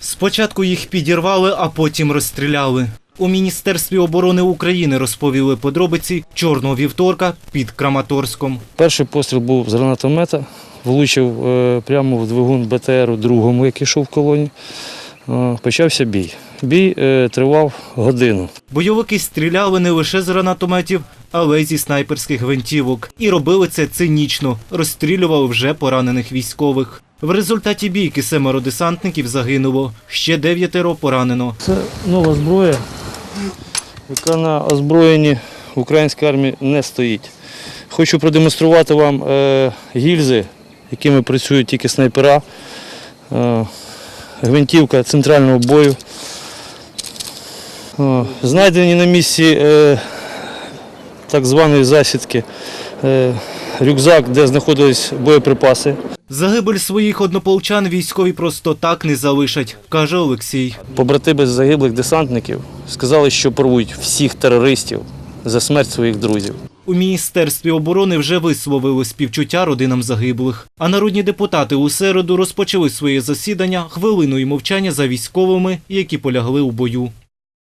Спочатку їх підірвали, а потім розстріляли. У Міністерстві оборони України розповіли подробиці чорного вівторка під Краматорськом. Перший постріл був з гранатомета, влучив е, прямо в двигун БТРу другому, який йшов в колоні. Е, Почався бій. Бій е, тривав годину. Бойовики стріляли не лише з гранатометів, але зі снайперських гвинтівок. І робили це цинічно, розстрілювали вже поранених військових. В результаті бійки семеро десантників загинуло, ще дев'ятеро поранено. Це нова зброя, яка на озброєнні української армії не стоїть. Хочу продемонструвати вам е, гільзи, якими працюють тільки снайпера, е, гвинтівка центрального бою. Е, знайдені на місці так званої засідки е, рюкзак, де знаходились боєприпаси. Загибель своїх однополчан військові просто так не залишать, каже Олексій. Побратими загиблих десантників сказали, що порвуть всіх терористів за смерть своїх друзів. У міністерстві оборони вже висловили співчуття родинам загиблих. А народні депутати у середу розпочали своє засідання хвилиною мовчання за військовими, які полягли у бою.